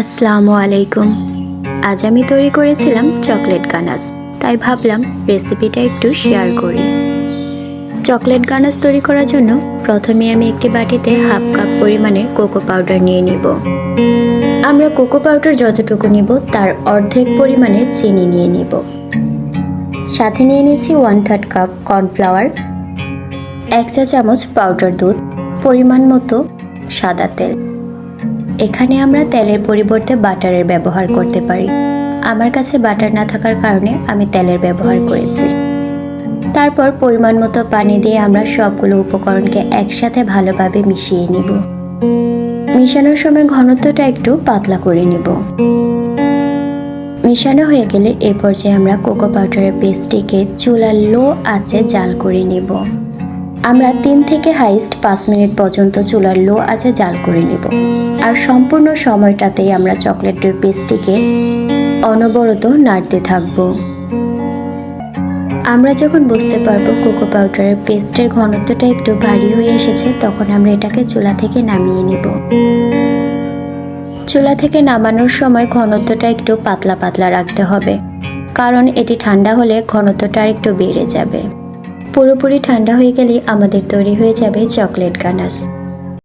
আসসালামু আলাইকুম। আজ আমি তৈরি করেছিলাম চকলেট গানাস, তাই ভাবলাম রেসিপিটা একটু শেয়ার করি। চকলেট গানাস তৈরি করার জন্য প্রথমে আমি একটি বাটিতে হাফ কাপ পরিমাণের কোকো পাউডার নিয়ে নিব। আমরা কোকো পাউডার যতটুকু নিব, তার অর্ধেক পরিমাণে চিনি নিয়ে নিব। সাথে নিয়ে নিচ্ছি ওয়ান থার্ড কাপ কর্নফ্লাওয়ার এক চা চামচ পাউডার দুধ, পরিমাণ মতো সাদা তেল। এখানে আমরা তেলের পরিবর্তে বাটারের ব্যবহার করতে পারি। আমার কাছে বাটার না থাকার কারণে আমি তেলের ব্যবহার করেছি। তারপর পরিমাণ মতো পানি দিয়ে আমরা সবগুলো উপকরণকে একসাথে ভালোভাবে মিশিয়ে নিব। মিশানোর সময় ঘনত্বটা একটু পাতলা করে নিব। মিশানো হয়ে গেলে এ পর্যায়ে আমরা কোকো পাউডারের পেস্টটিকে চুলার লো আঁচে জাল করে নেব। আমরা তিন থেকে হাইস্ট পাঁচ মিনিট পর্যন্ত চুলার লো আঁচে জাল করে নেব। আর সম্পূর্ণ সময়টাতেই আমরা চকলেটের পেস্টটিকে অনবরত নাড়তে থাকব। আমরা যখন বুঝতে পারব কোকো পাউডারের পেস্টের ঘনত্বটা একটু ভারী হয়ে এসেছে, তখন আমরা এটাকে চুলা থেকে নামিয়ে নিব। চুলা থেকে নামানোর সময় ঘনত্বটা একটু পাতলা পাতলা রাখতে হবে, কারণ এটি ঠান্ডা হলে ঘনত্বটা একটু বেড়ে যাবে। পুরোপুরি ঠান্ডা হয়ে গেলে আমাদের তৈরি হয়ে যাবে চকলেট গানাস।